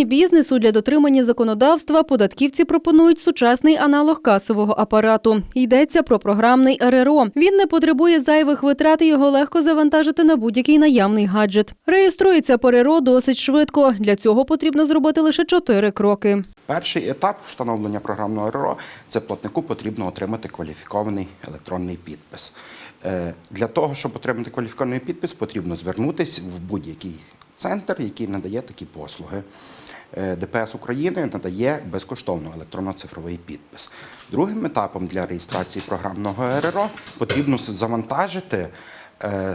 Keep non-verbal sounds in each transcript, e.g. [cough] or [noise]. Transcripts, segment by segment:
спрощенні бізнесу для дотримання законодавства податківці пропонують сучасний аналог касового апарату. Йдеться про програмний РРО. Він не потребує зайвих витрат і його легко завантажити на будь-який наявний гаджет. Реєструється РРО досить швидко. Для цього потрібно зробити лише чотири кроки. Перший етап встановлення програмного РРО – це платнику потрібно отримати кваліфікований електронний підпис. Е, Для того, щоб отримати кваліфікований підпис, потрібно звернутися в будь-який центр, який надає такі послуги. Е, ДПС України надає безкоштовно електронно-цифровий підпис. Другим етапом для реєстрації програмного РРО потрібно завантажити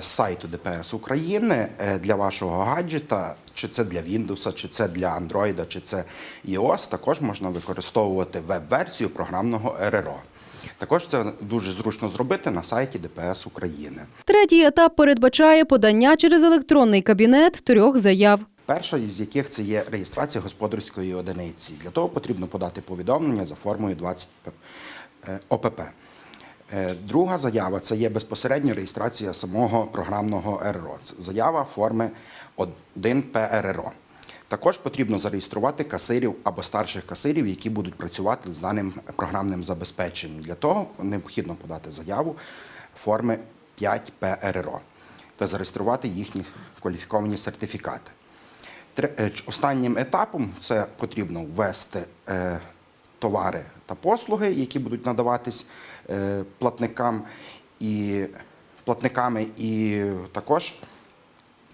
сайту ДПС України е, для вашого гаджета, чи це для Windows, чи це для Android, чи це iOS, також можна використовувати веб-версію програмного РРО. Також це дуже зручно зробити на сайті ДПС України. Третій етап передбачає подання через електронний кабінет трьох заяв. Перша із яких це є реєстрація господарської одиниці. Для того потрібно подати повідомлення за формою 20 е, ОПП. Е, Друга заява це є безпосередньо реєстрація самого програмного РРО. Це Заява форми 1 ПРРО. Також потрібно зареєструвати касирів або старших касирів, які будуть працювати з даним програмним забезпеченням. Для того необхідно подати заяву форми 5 ПРРО та зареєструвати їхні кваліфіковані сертифікати. Е, Останнім етапом це потрібно ввести е, товари та послуги, які будуть надаватись е, платникам і платниками, і також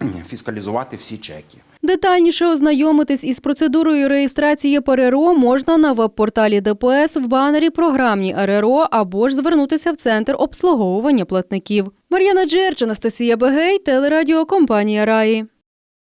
[clears throat] фіскалізувати всі чеки. Детальніше ознайомитись із процедурою реєстрації ПРРО можна на веб-порталі ДПС в банері Програмні РРО або ж звернутися в центр обслуговування платників. Мар'яна Джерч, Анастасія Бегей, телерадіокомпанія Раї.